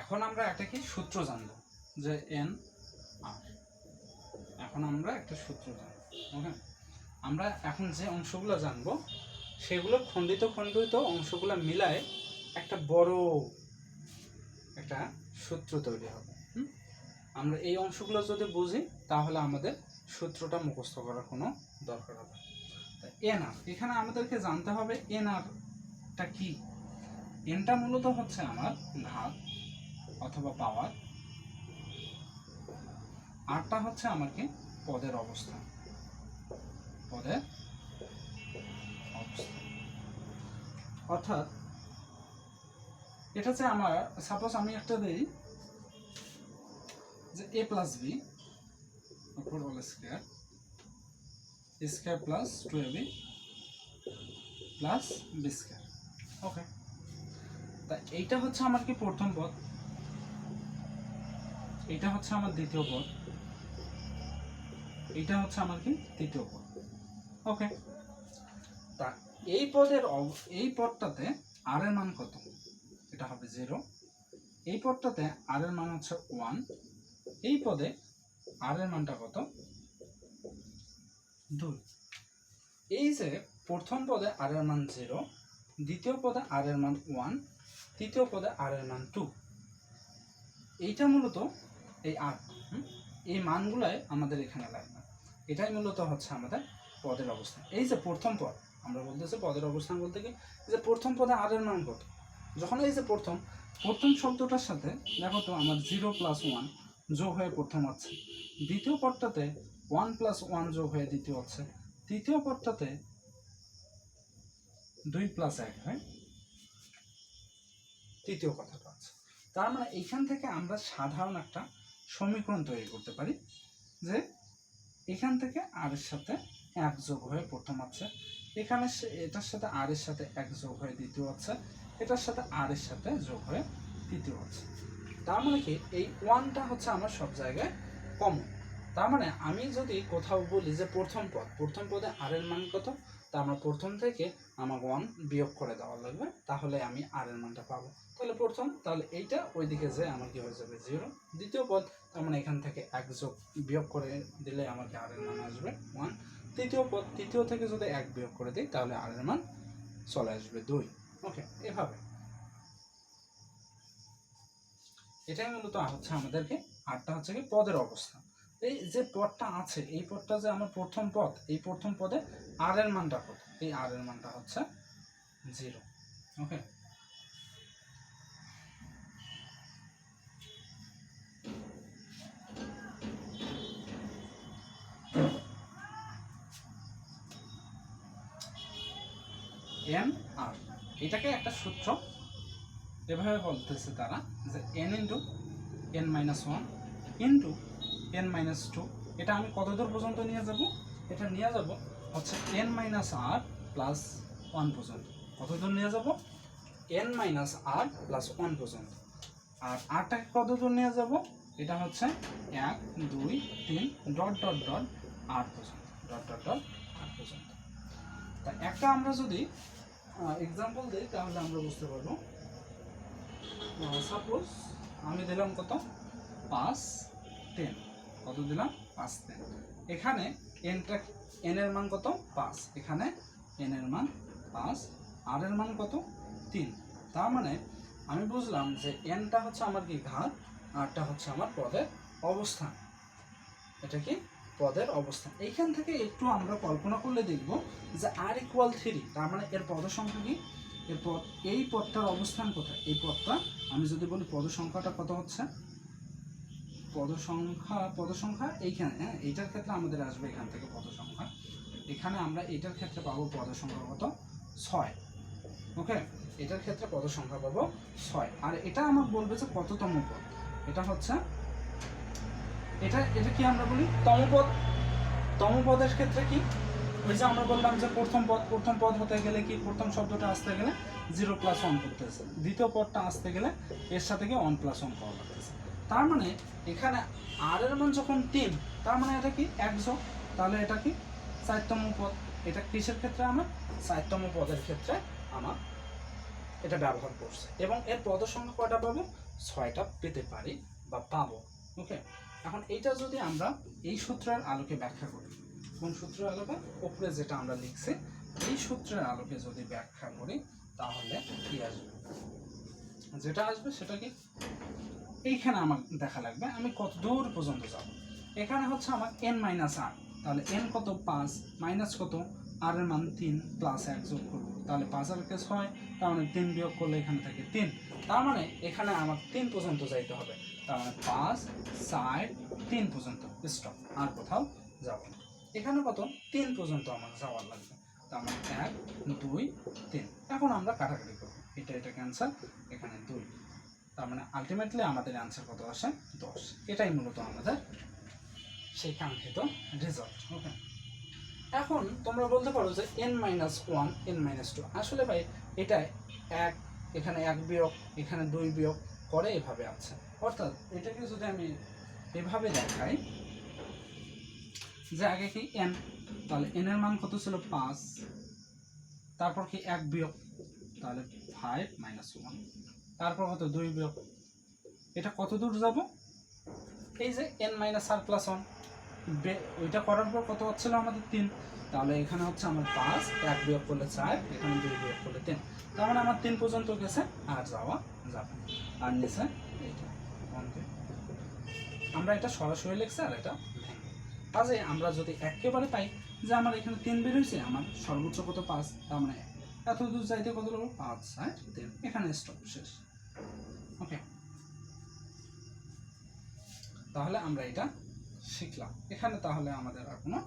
এখন আমরা একটা কি সূত্র জানব, যে এন আর এখন আমরা একটা সূত্র জানব ওকে আমরা এখন যে অংশগুলো জানব, সেগুলো খণ্ডিত খণ্ডিত অংশগুলো মিলায় একটা বড় একটা সূত্র তৈরি হবে? আমরা এই অংশগুলো যদি বুঝি, তাহলে আমাদের সূত্রটা মুখস্থ করার কোনো দরকার হবে এন আর এখানে আমাদেরকে জানতে হবে এন আরটা কি? এনটা মূলত হচ্ছে আমার ঘাত অথবা পাওয়ার। আরটা হচ্ছে আমার কি পদের অবস্থান পদের অবস্থান অর্থাৎ এটা হচ্ছে আমার সাপোজ আমি একটা দিই যে এ প্লাস বি উপর whole square square plus two A B plus B square okay তা এইটা হচ্ছে আমার কি প্রথম পদ। এইটা হচ্ছে আমার দ্বিতীয় পদ। এইটা হচ্ছে আমার কি? তৃতীয় পদ। ওকে। তা এই পদের এই পদটাতে আর এর মান কত? এটা হবে জিরো এই পদটাতে আর এর মান হচ্ছে ওয়ান এই পদে আর এর মানটা কত? দুই। এই যে প্রথম পদে আর এর মান জিরো দ্বিতীয় পদে আর এর মান ওয়ান তৃতীয় পদে আর এর মান টু এইটা মূলত এই আর? এই মানগুলাই আমাদের এখানে লাগবে। এটাই মূলত হচ্ছে আমাদের পদের অবস্থান। এই যে প্রথম পদ, আমরা বলতেছি পদের অবস্থান বলতে কি? যে প্রথম পদে আর এর মান কত? যখন এই যে প্রথম প্রথম শব্দটার সাথে দেখো তো আমার জিরো প্লাস ওয়ান যোগ হয়ে প্রথম আছে। দ্বিতীয় পদটাতে ওয়ান প্লাস ওয়ান যোগ হয়ে দ্বিতীয় হচ্ছে তৃতীয় পদটাতে দুই প্লাস এক, হয়? তৃতীয় কথাটা আছে। তার মানে এইখান থেকে আমরা সাধারণ একটা সমীকরণ তৈরি করতে পারি যে এখান থেকে আর এর সাথে এক যোগ হয়ে প্রথম আছে, এখানে এটার সাথে আর এর সাথে এক যোগ হয়ে দ্বিতীয় আছে, এটার সাথে আর এর সাথে যোগ হয়ে তৃতীয় আছে। তার মানে কি? এই ওয়ানটা হচ্ছে আমার সব জায়গায় কমন তার মানে আমি যদি কোথাও বলি যে প্রথম পদ, প্রথম পদে আর এর মান কত? আমার প্রথম থেকে আমার ওয়ান বিয়োগ করে দেওয়া লাগবে, তাহলে আমি আর এর মানটা পাবো। তাহলে প্রথম, তাহলে এইটা, ওইদিকে যে আমার কি হয়ে যাবে? জিরো দ্বিতীয় পদ, তার মানে এখান থেকে এক যোগ বিয়োগ করে দিলে আমাকে আর এর মান আসবে ওয়ান তৃতীয় পদ, তৃতীয় থেকে যদি এক বিয়োগ করে দিই, তাহলে আর এর মান চলে আসবে দুই। ওকে এভাবে। এটাই মূলত হচ্ছে আমাদেরকে আটটা হচ্ছে কি পদের অবস্থান। এই যে পদটা আছে, এই পদটা যে আমার প্রথম পদ, এই প্রথম পদে আর এর মানটা কত? এই আর এর মানটা হচ্ছে জিরো ওকে এন আর এটাকে একটা সূত্র এভাবে বলতেছে তারা যে N into N minus one into N minus two এটা আমি কত দূর পর্যন্ত নিয়ে যাব? এটা নিয়ে যাব হচ্ছে N minus R plus one পর্যন্ত। কত দূর নিয়ে যাব? N minus R plus one পর্যন্ত। আর আরটাকে কত দূর নিয়ে যাব? এটা হচ্ছে এক, দুই, তিন, ডট ডট ডট আট পর্যন্ত। ডট ডট ডট আট পর্যন্ত। তা একটা আমরা যদি এক্সাম্পল দিই, তাহলে আমরা বুঝতে পারব। সাপোজ আমি দিলাম কত? পাঁচ টেন কত দিলাম? পাঁচ টেন এখানে এনটা এন এর মান কত? পাঁচ। এখানে এন এর মান পাঁচ। আর এর মান কত? তিন। তার মানে আমি বুঝলাম যে এনটা হচ্ছে আমার কি ঘাত আরটা হচ্ছে আমার পদের অবস্থান। এটা কি? পদের অবস্থান। এইখান থেকে একটু আমরা কল্পনা করলে দেখব যে আর ইকুয়াল থ্রি তার মানে এর পদ সংখ্যা কি? এর পদ, এই পদটার অবস্থান কোথায়? এই পদটা, আমি যদি বলি পদ সংখ্যাটা কত হচ্ছে? পদ সংখ্যা পদ সংখ্যা এইখানে হ্যাঁ এইটার ক্ষেত্রে আমাদের আসবে এখান থেকে পদ সংখ্যা এখানে আমরা এটার ক্ষেত্রে পাবো পদ সংখ্যা কত ছয়, ওকে? এটার ক্ষেত্রে পদ সংখ্যা পাবো ছয়। আর এটা আমার বলবে যে কততম পদ? এটা হচ্ছে, এটা এটা কি আমরা বলি? তমপদ তমপদের ক্ষেত্রে কি? ওই যে আমরা বললাম যে প্রথম পদ প্রথম পদ হতে গেলে কি? প্রথম শব্দটা আসতে গেলে জিরো প্লাস ওয়ান করতেছে। দ্বিতীয় পদটা আসতে গেলে এর সাথে গিয়ে ওয়ান প্লাস ওয়ান পাওয়া লাগতেছে তার মানে এখানে আর এর মান যখন তিন, তার মানে এটা কি একশো? তাহলে এটা কি চারতম পদ? এটা কিসের ক্ষেত্রে আমার? চারতম পদের ক্ষেত্রে আমার এটা ব্যবহার করছে। এবং এর পদ সংখ্যা কয়টা পাবো? ছয়টা পেতে পারি বা পাবো। ওকে? এখন এইটা যদি আমরা এই সূত্রের আলোকে ব্যাখ্যা করি, কোন সূত্রের আলোকে? ওপরে যেটা আমরা লিখছি, এই সূত্রের আলোকে যদি ব্যাখ্যা করি, তাহলে কি আসবে? যেটা আসবে সেটা কি? এইখানে আমার দেখা লাগবে, আমি কত দূর পর্যন্ত যাব? এখানে হচ্ছে আমার এন মাইনাস আর তাহলে এন কত? পাঁচ মাইনাস কত? আর এর মান তিন প্লাস এক যোগ করব, তাহলে পাঁচ আর কে ছয়, তার মানে তিন বিয়োগ করলে এখানে থাকে তিন। তার মানে এখানে আমার তিন পর্যন্ত যাইতে হবে, তার মানে পাঁচ চার তিন পর্যন্ত স্টপ আর কোথাও যাব না। এখানে কত? তিন পর্যন্ত আমার যাওয়ার লাগবে, তার মানে এক, দুই, তিন। এখন আমরা কাটাকাটি করব, এটা এটা ক্যান্সার এখানে দুই। তার মানে আলটিমেটলি আমাদের অ্যান্সার কত আসে? দশ। এটাই মূলত আমাদের সেই কাঙ্ক্ষিত রেজাল্ট ওকে এখন তোমরা বলতে পারো যে N minus one N minus two আসলে ভাই এটা এক, এখানে এক বিয়োগ, এখানে দুই বিয়োগ করে এভাবে আছে। অর্থাৎ এটাকে যদি আমি এভাবে দেখাই, যে আগে কি এন তাহলে এন এর মান কত ছিল? পাঁচ। তারপর কি এক বিয়োগ? তাহলে ফাইভ মাইনাস ওয়ান তারপর কত? দুই বিয়োগ এটা কত দূর যাব? এই যে N minus R plus one ওইটা করার পর কত হচ্ছিল আমাদের তিন? তাহলে এখানে হচ্ছে আমার পাঁচ, এক বিয়োগ করলে চার, এখানে দুই বিয়োগ করলে তিন। তার মানে আমার তিন পর্যন্ত গেছে, আর যাওয়া যাবে আর নিচে এইটা আমরা এটা সরাসরি লিখছি আর এটা কাজে আমরা যদি একেবারে পাই যে আমার এখানে তিন বের হয়েছে, আমার সর্বোচ্চ কত? পাঁচ। তার মানে এত দূর যাইতে কত লাগল? পাঁচ ষাট তিন। এখানে স্টপ শেষ। ওকে তাহলে আমরা এটা শিখলাম। এখানে তাহলে আমাদের আর কোনো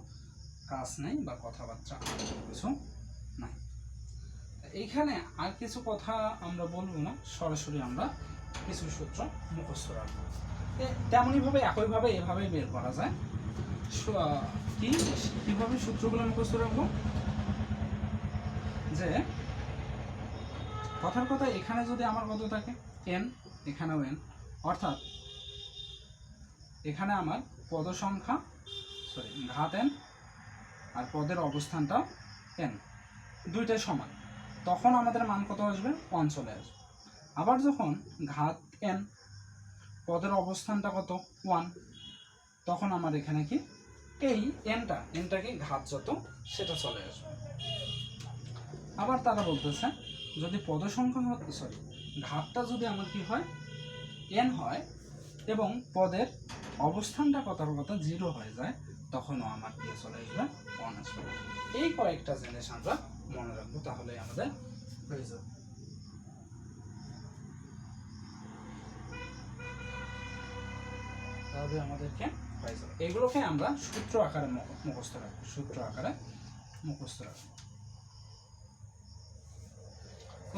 কাজ নেই বা কথাবার্তা কিছু নাই। এইখানে আর কিছু কথা আমরা বলব না, সরাসরি আমরা কিছু সূত্র মুখস্থ রাখব। তেমনইভাবে একইভাবে এভাবেই বের করা যায়। কি, কীভাবে সূত্রগুলো মুখস্থ রাখব? যে কথার কথা এখানে যদি আমার কত থাকে এন এখানেও এন অর্থাৎ এখানে আমার পদ সংখ্যা সরি ঘাত এন আর পদের অবস্থানটা এন দুইটাই সমান। তখন আমাদের মান কত আসবে? ওয়ান চলে আসবে। আবার যখন ঘাত এন পদের অবস্থানটা কত? ওয়ান তখন আমার এখানে কি? এই এনটা এনটাকে ঘাত যত, সেটা চলে আসবে। আবার তারা বলতেছে যদি পদ সংখ্যা সরি ঘাতটা যদি আমার কি হয়? এন হয় এবং পদের অবস্থানটা কথার কথা জিরো হয়ে যায়, তখনও আমার দিয়ে চলে আসবে ওয়ান আসবে এই কয়েকটা জিনিস আমরা মনে রাখব তাহলে আমাদের হয়ে যাবে। তাহলে আমাদেরকে হয়ে যাবে। এগুলোকে আমরা সূত্র আকারে মুখ- মুখস্থ রাখব, সূত্র আকারে মুখস্থ রাখব।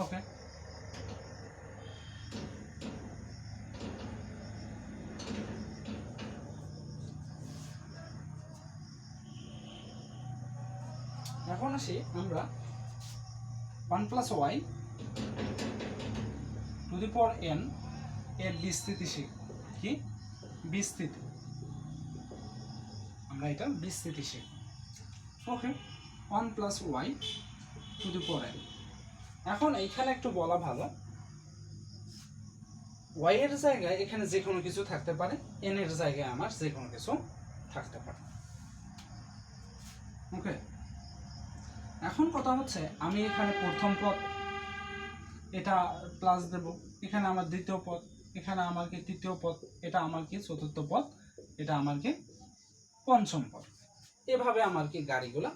ওকে এখন আসি আমরা one plus Y to the power N এর বিস্তৃতি শিখব কি? বিস্তৃতি। আমরা এটা বিস্তৃতি শিখব okay one plus Y to the power N এখন এইখানে একটু বলা ভালো। ওয়াই এর জায়গায় এখানে যে কোনো কিছু থাকতে পারে এন এর জায়গায় আমার যে কোনো কিছু থাকতে পারে। ওকে এখন কথা হচ্ছে, আমি এখানে প্রথম পদ, এটা প্লাস দেব, এখানে আমার দ্বিতীয় পদ, এখানে আমার কি তৃতীয় পদ, এটা আমার কি চতুর্থ পদ, এটা আমার কি পঞ্চম পদ। এভাবে আমার কি গাড়িগুলো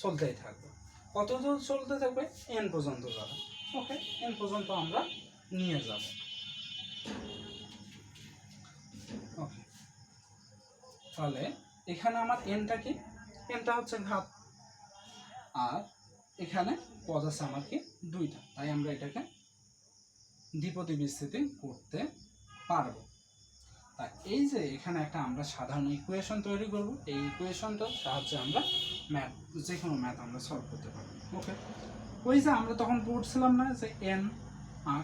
চলতেই থাকবে। কত দূর চলতে থাকবে? এন পর্যন্ত যাবে। ওকে এন পর্যন্ত আমরা নিয়ে যাব। ওকে তাহলে এখানে আমার এনটা কি? এনটা হচ্ছে ঘাত। আর এখানে পদ আছে আমার কি? দুইটা তাই আমরা এটাকে দ্বিপদী বিস্তৃতি করতে পারব। তা এই যে এখানে একটা আমরা সাধারণ ইকুয়েশন তৈরি করব। এই ইকুয়েশনটার সাহায্যে আমরা ম্যাথ যে কোনো ম্যাথ আমরা সলভ করতে পারব ওকে ওই যে আমরা তখন পড়ছিলাম না যে N R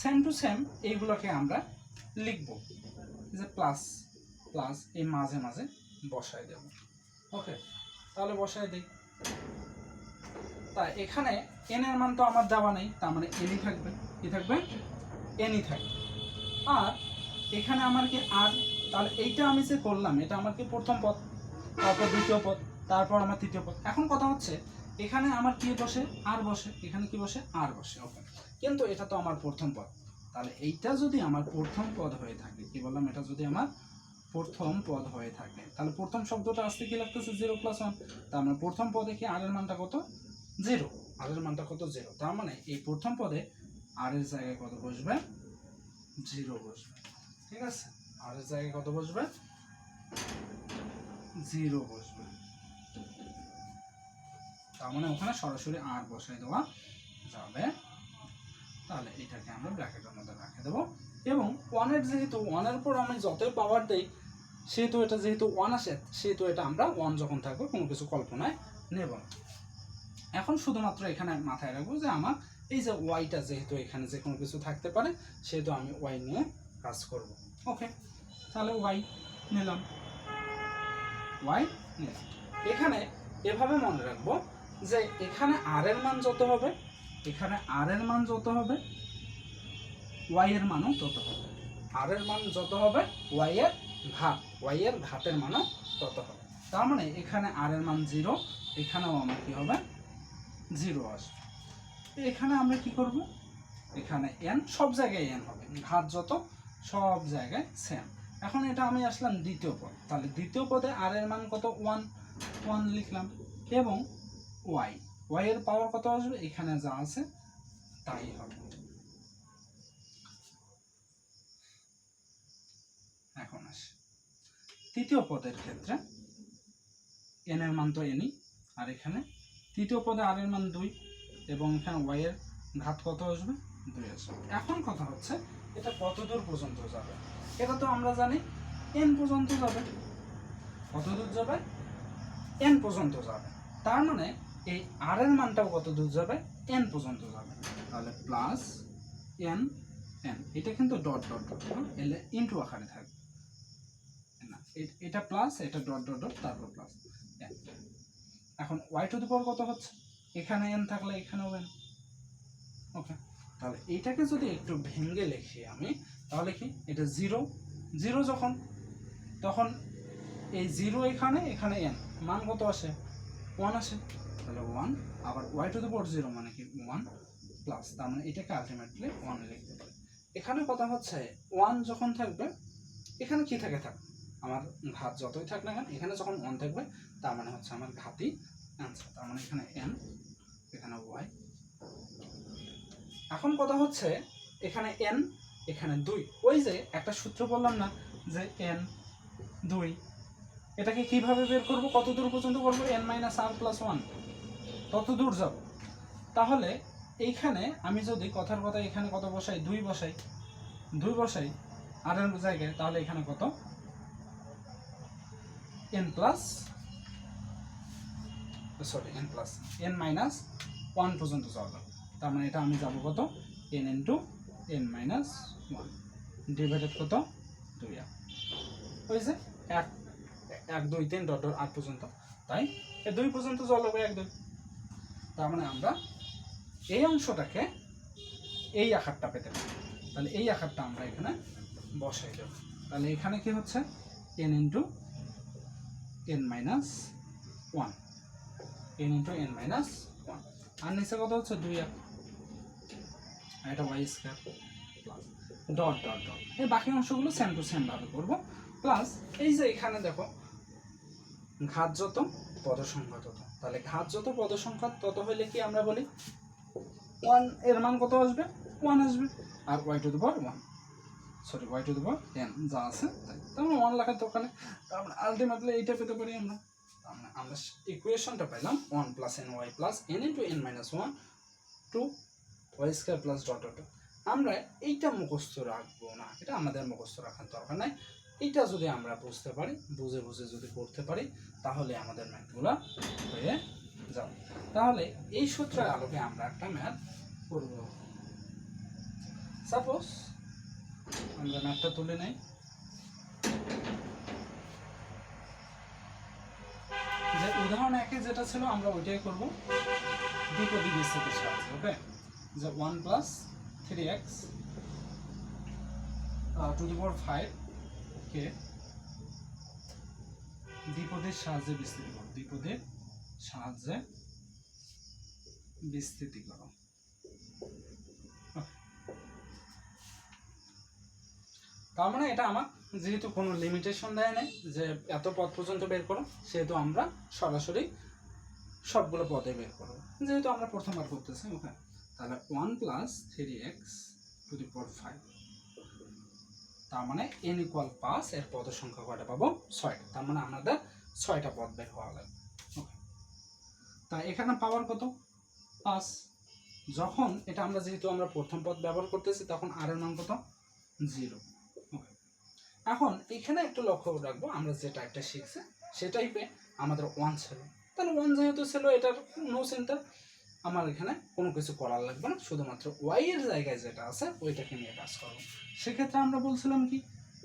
same to same এইগুলোকে আমরা লিখব। যে প্লাস প্লাস এই মাঝে মাঝে বসায় দেব। ওকে তাহলে বসায় দিই। তা এখানে এন এর মান তো আমার দেওয়া নেই তার মানে এনই থাকবে। কি থাকবে? এনই থাকে আর এখানে আমার কি আর তাহলে এইটা আমি যে করলাম এটা আমার কি প্রথম পদ? তারপর দ্বিতীয় পদ, তারপর আমার তৃতীয় পদ। এখন কথা হচ্ছে, এখানে আমার কি বসে, আর বসে, এখানে কি বসে, আর বসে ওকে কিন্তু এটা তো আমার প্রথম পদ। তাহলে এইটা যদি আমার প্রথম পদ হয়ে থাকে, কি বললাম, এটা যদি আমার প্রথম পদ হয়ে থাকে, তাহলে প্রথম শব্দটা আসতে কি লাগতেছে? জিরো প্লাস ওয়ান তার মানে প্রথম পদে কি আরের মানটা কত? জিরো আরের মানটা কত? জিরো তার মানে এই প্রথম পদে আরের জায়গায় কত বসবে? জিরো বসবে। ঠিক আছে? আরের জায়গায় কত বসবে? জিরো বসবে। তার মানে ওখানে সরাসরি আর বসাই দেওয়া যাবে। তাহলে এটাকে আমরা ব্র্যাকেটের মধ্যে রেখে দেবো। এবং ওয়ানের যেহেতু ওয়ানের পর আমি যতই পাওয়ার দেই, সেহেতু এটা যেহেতু ওয়ান আসে, সেহেতু এটা আমরা ওয়ান যখন থাকবে, কোনো কিছু কল্পনায় নেব না। এখন শুধুমাত্র এখানে মাথায় রাখব যে আমার এই যে ওয়াইটা যেহেতু এখানে যে কোনো কিছু থাকতে পারে, সেহেতু আমি ওয়াই নিয়ে কাজ করব। ওকে তাহলে ওয়াই নিলাম। ওয়াই নিলাম এখানে এভাবে মনে রাখব যে এখানে আর এর মান যত হবে, এখানে আর এর মান যত হবে ওয়াই এর মানও তত হবে। আর এর মান যত হবে ওয়াই এর ঘাত ওয়াই এর ঘাতের মানও তত হবে। তার মানে এখানে আর এর মান জিরো এখানেও আমার কি হবে? জিরো আসবে। এখানে আমরা কি করব? এখানে এন সব জায়গায় এন হবে। ঘাত যত, সব জায়গায় সেম এখন এটা আমি আসলাম দ্বিতীয় পদ। তাহলে দ্বিতীয় পদে আর এর মান কত? ওয়ান ওয়ান লিখলাম। এবং ওয়াই ওয়াই এর পাওয়ার কত আসবে? এখানে যা আছে, তাই হবে। এখন আসে। তৃতীয় পদের ক্ষেত্রে এন এর মান তো এনই আর এখানে তৃতীয় পদে আর এর মান দুই, এবং এখানে ওয়াই এর ঘাত কত আসবে? দুই আসবে। এখন কথা হচ্ছে, এটা কত দূর পর্যন্ত যাবে? এটা তো আমরা জানি এন পর্যন্ত যাবে। কত দূর যাবে? এন পর্যন্ত যাবে। তার মানে এই আর এর মানটাও কত দূর যাবে? এন পর্যন্ত যাবে। তাহলে প্লাস এন এন এটা কিন্তু ডট ডট ডট এলে ইন্টু আকারে থাকবে। না এটা প্লাস এটা ডট ডট ডট তারপর প্লাস এখন ওয়াই টু দি পাওয়ার কত হচ্ছে? এখানে এন থাকলে এখানেও এন ওকে তাহলে এইটাকে যদি একটু ভেঙে লিখি আমি তাহলে কি? এটা জিরো জিরো যখন, তখন এই জিরো এখানে এখানে এন মান কত আসে? ওয়ান আসে। তাহলে ওয়ান আবার Y to the power zero মানে কি? ওয়ান প্লাস তার মানে এটাকে আলটিমেটলি ওয়ান লিখতে পারি। এখানে কথা হচ্ছে ওয়ান যখন থাকবে, এখানে কি থাকে থাক? আমার ঘাত যতই থাক না কেন, এখানে যখন ওয়ান থাকবে, তার মানে হচ্ছে আমার ঘাতই অ্যান্সার তার মানে এখানে এন এখানে ওয়াই এখন কথা হচ্ছে, এখানে এন এখানে দুই। ওই যে একটা সূত্র বললাম না, যে এন দুই। এটাকে কীভাবে বের করব? কত দূর পর্যন্ত করব? N minus R plus one তত দূর যাব তাহলে এইখানে আমি যদি কথার কথা এখানে কত বসাই? দুই বসাই। দুই বসাই আর এর জায়গায়, তাহলে এখানে কত? N plus sorry N plus N minus one পর্যন্ত যাওয়া তার মানে এটা আমি যাব কত? N into N minus one. Divided কত? দুই ওই যে এক। এক, দুই, তিন ডট ডট আট পর্যন্ত। তাই এ দুই পর্যন্ত জল হবে এক, দুই। তার মানে আমরা এই অংশটাকে এই আকারটা পেতে পারি। তাহলে এই আকারটা আমরা এখানে বসাই দেব। তাহলে এখানে কি হচ্ছে? N into N minus one. N into N minus one. আর নিচে কত হচ্ছে? দুই এক। এটা Y square plus dot dot dot এই বাকি অংশগুলো সেম টু সেম ভাবে করব। প্লাস এই যে এখানে দেখো, ঘাত যত পদ সংখ্যা তত। তাহলে ঘাত যত পদ সংখ্যা তত হইলে কি আমরা বলি? ওয়ানের মান কত আসবে? ওয়ান আসবে। আর Y to the power one sorry Y to the power N যা আছে, তাই। তার ওয়ান লেখার দোকানে তার মানে আলটিমেটলি এইটা পেতে পারি আমরা। আমরা ইকুয়েশনটা পেলাম one plus N Y plus N into N minus one two Y square plus dot dot আমরা এইটা মুখস্থ রাখব না। এটা আমাদের মুখস্থ রাখার দরকার নাই। এইটা যদি আমরা বুঝতে পারি, বুঝে বুঝে যদি করতে পারি, তাহলে আমাদের ম্যাথগুলো হয়ে যাবে। তাহলে এই সূত্রের আলোকে আমরা একটা ম্যাথ করব। সাপোজ আমরা ম্যাথটা তুলে নেই। যে উদাহরণ একে যেটা ছিল, আমরা ওইটাই করব। দ্বিপদী বিস্তৃতির সাহায্যে ওকে? যে one plus three X to the five কে দ্বিপদের সাহায্যে বিস্তৃতি করো। দ্বিপদের সাহায্যে বিস্তৃতি করো। তার মানে এটা আমার যেহেতু কোনো লিমিটেশন দেয় নাই, যে এত পদ পর্যন্ত বের করো, সেহেতু আমরা সরাসরি সবগুলো পদে বের করব। যেহেতু আমরা প্রথমবার করতেছি ওকে তাহলে one plus three X to the power five তার মানে এন ইকুয়াল পাঁচ, এর পদ সংখ্যা কয়টা পাবো? ছয়টা। তার মানে আমাদের ছয়টা পদ বের হওয়া লাগবে। তা এখানে পাওয়ার কত? পাঁচ। যখন এটা আমরা যেহেতু আমরা প্রথম পদ ব্যবহার করতেছি, তখন আর এর মান কত? জিরো ওকে এখন এখানে একটু লক্ষ্য রাখব, আমরা যে টাইপটা শিখছি, সে টাইপে আমাদের ওয়ান ছিল। তাহলে ওয়ান যেহেতু ছিল, এটার নো চিন্তা আমার এখানে কোনো কিছু করার লাগবে না, শুধুমাত্র ওয়াই এর জায়গায় যেটা আছে, ওইটাকে নিয়ে কাজ করব। সেক্ষেত্রে আমরা বলছিলাম কি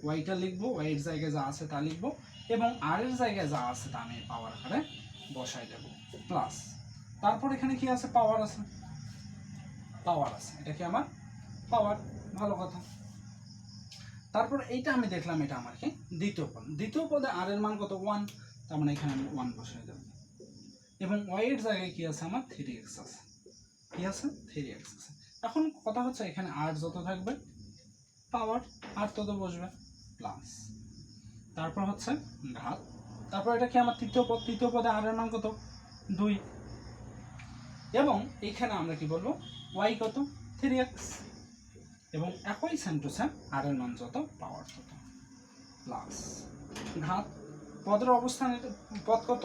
ওয়াইটা লিখব ওয়াই এর জায়গায় যা আছে তা লিখব, এবং আর এর জায়গায় যা আছে তা আমি পাওয়ার আকারে বসাই দেব প্লাস তারপর এখানে কি আছে? পাওয়ার আছে। পাওয়ার আছে। এটা কি আমার? পাওয়ার ভালো কথা। তারপর এইটা আমি দেখলাম, এটা আমার কি? দ্বিতীয় পদ। দ্বিতীয় পদে আর এর মান কত? ওয়ান তার মানে এখানে আমি ওয়ান বসাই দেব। এবং ওয়াই এর জায়গায় কি আছে? আমার থ্রি এক্স আছে। কি আছে? থ্রি এক্স আছে। এখন কথা হচ্ছে এখানে আর যত থাকবে পাওয়ার আর তত বসবে প্লাস তারপর হচ্ছে ঘাত। তারপর এটা কি আমার তৃতীয় পদ? তৃতীয় পদে আর এর মান কত? দুই। এবং এখানে আমরা কি বলব? ওয়াই কত? থ্রি এক্স এবং একই সেম টু সেম আর এর মান যত পাওয়ার তত। প্লাস ঘাত। পদের অবস্থান পদ কত?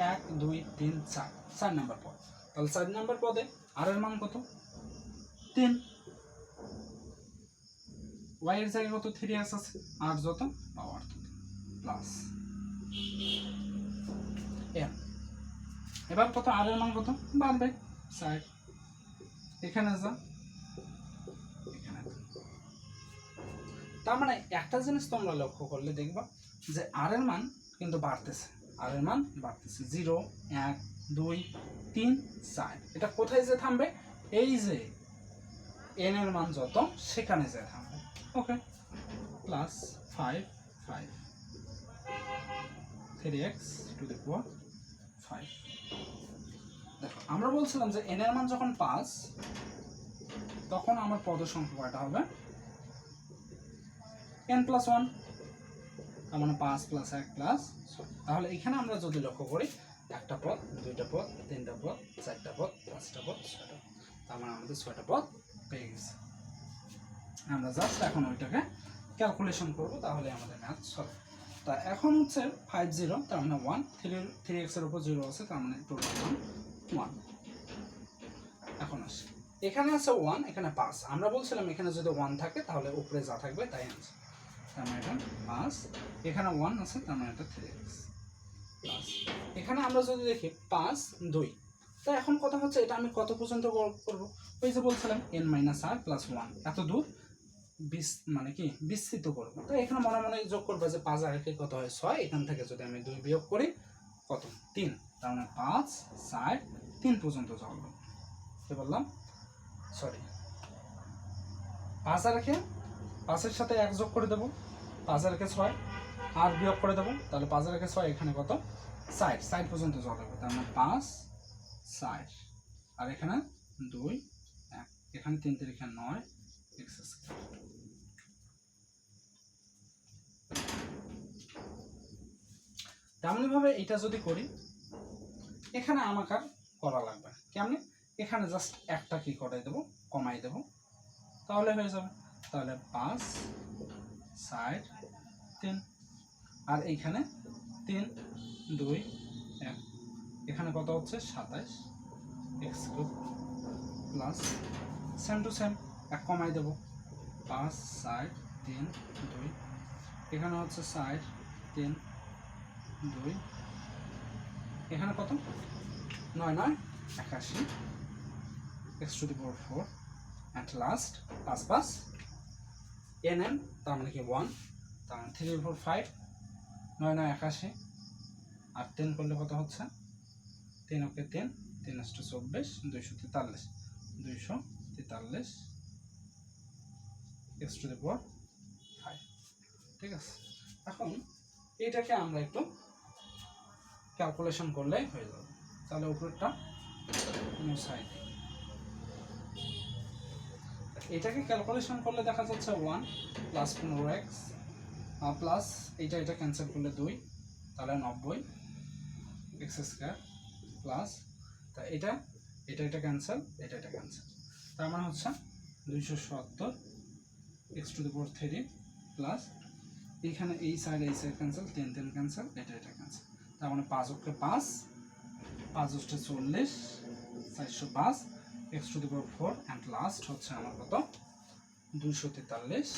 এক, দুই, তিন, চার। চার নাম্বার পদ। তাহলে চার নাম্বার পদে আর এর মান কত? তিন। ওয়াই এর জায়গায় কত? থ্রি এক্স আছে। আর যত? Power plus M. এবার কত? আর এর মান কত? বাড়বে সাইড এখানে যা। এখানে। তার মানে একটা জিনিস তোমরা লক্ষ্য করলে দেখবা যে আর এর মান কিন্তু বাড়তেছে। আর এর মান বাড়তেছে জিরো, এক, দুই, তিন, চার। এটা কোথায় যে থামবে? এই যে এন এর মান যত, সেখানে যে থামবে। Okay plus five five three X to the power five দেখো, আমরা বলছিলাম যে এন এর মান যখন পাঁচ তখন আমার পদ সংখ্যা কয়টা হবে এন প্লাস ওয়ান তার মানে পাঁচ প্লাস এক প্লাস তাহলে এখানে আমরা যদি লক্ষ্য করি, একটা পথ দুইটা পথ তিনটা পথ চারটা পথ পাঁচটা পদ, ছয়টা। তার মানে আমাদের ছয়টা পথ পেয়ে গেছে। আমরা জাস্ট এখন ওইটাকে ক্যালকুলেশন করব, তাহলে আমাদের ম্যাথ সলভ তা এখন হচ্ছে ফাইভ জিরো তার মানে ওয়ান থ্রি থ্রি এক্সের উপর জিরো আছে, তার মানে টোটাল মান ওয়ান এখন আসি। এখানে আছে ওয়ান এখানে পাঁচ। আমরা বলছিলাম এখানে যদি ওয়ান থাকে, তাহলে উপরে যা থাকবে তাই আছে তার মানে এটা পাঁচ এখানে ওয়ান আছে, তার মানে এটা থ্রি এক্স প্লাস এখানে আমরা যদি দেখি পাঁচ দুই, তা এখন কথা হচ্ছে এটা আমি কত পর্যন্ত করব? ওই যে বলছিলাম N minus R plus one এত দূর বিস মানে কি, বিস্তৃত করব। তো এখানে মনে মনে যোগ করব যে পাঁচ আর একে কত হয় ছয়, এখান থেকে যদি আমি দুই বিয়োগ করি, কত? তিন, তার মানে পাঁচ, চার, তিন পর্যন্ত চলবে কি বললাম? সরি পাঁচ আর রেখে পাঁচের সাথে এক যোগ করে দেবো। পাঁচ রেখে ছয়? আর বিয়োগ করে দেবো, তাহলে পাঁচ রেখে ছয়, এখানে কত? ষাট। ষাট পর্যন্ত জল চলবে তার মানে পাঁচ, ষাট। আর এখানে দুই, এক। এখানে তিন তারিখে নয়, এক্স তেমনিভাবে এটা যদি করি, এখানে আমাকে আর করা লাগবে। কেমনি? এখানে জাস্ট একটা কি করে দেবো, কমাই দেবো, তাহলে হয়ে যাবে। তাহলে পাঁচ, ষাট তিন। আর এইখানে তিন, দুই, এক। এখানে কত হচ্ছে? সাতাইশ। X plus same to same এক কমাই দেবো। পাঁচ, ষাট, তিন, দুই। এখানে হচ্ছে ষাট, তিন, দুই। এখানে কত? নয় নয়, একাশি। X to power four at last পাঁচ পাঁচ। এন এম তার মানে কি? ওয়ান তার মানে থ্রি ফোর ফাইভ নয় নয় একাশি, আর টেন করলে কত হচ্ছে? তিন ওকে তিন তিন আষ্ট চব্বিশ, দুইশো তেতাল্লিশ দুইশো তেতাল্লিশ এক্স টু দি পাওয়ার ঠিক আছে? এখন এটাকে আমরা একটু ক্যালকুলেশন করলে হয়ে যাবে। তাহলে উপরেরটা দিই। এটাকে ক্যালকুলেশন করলে দেখা যাচ্ছে ওয়ান প্লাস পনেরো এক্স প্লাস এটা এটা ক্যান্সেল করলে দুই, তাহলে নব্বই এক্স স্কোয়ার প্লাস তা এটা এটা এটা ক্যান্সেল এটা এটা ক্যান্সেল তার মানে হচ্ছে দুইশো সত্তর X to the three plus এইখানে এই সাইড এই সাইড ক্যান্সেল তিন তিন ক্যান্সেল এটা এটা ক্যান্সেল তার মানে পাঁচ অক্ষে পাঁচ পাঁচ অষ্টে চল্লিশ, চারশো পাঁচ X to the four and last হচ্ছে আমার কত? দুইশো তেতাল্লিশ।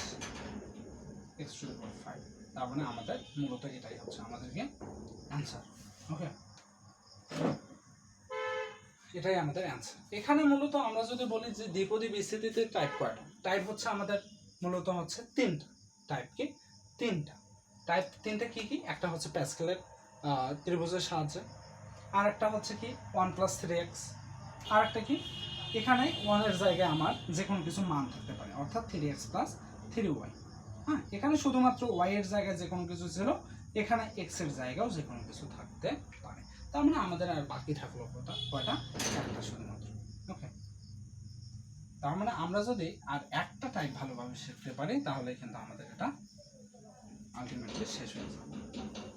এক্স টু পাওয়ার ফাইভ তার মানে আমাদের মূলত এটাই হচ্ছে আমাদেরকে অ্যান্সার ওকে এটাই আমাদের অ্যান্সার এখানে মূলত আমরা যদি বলি যে দ্বিপদী বিস্তৃতিতে টাইপ কয়টা? টাইপ হচ্ছে আমাদের মূলত হচ্ছে তিনটা। টাইপ কি? তিনটা। টাইপ তিনটা কি কি? একটা হচ্ছে প্যাসকেলের ত্রিভুজের সাহায্যে। আর একটা হচ্ছে কি? ওয়ান প্লাস থ্রি এক্স আর একটা কি? এখানে ওয়ানের জায়গায় আমার যে কোনো কিছু মান থাকতে পারে, অর্থাৎ three X plus three Y হ্যাঁ এখানে শুধুমাত্র ওয়াই এর জায়গায় যে কোনো কিছু ছিল, এখানে এক্সের জায়গাও যে কোনো কিছু থাকতে পারে। তার মানে আমাদের আর বাকি থাকল কয়টা কয়টা? একটা শুধুমাত্র। ওকে তার মানে আমরা যদি আর একটা টাইপ ভালোভাবে শিখতে পারি, তাহলে কিন্তু আমাদের এটা আলটিমেটলি শেষ হয়ে যাবে।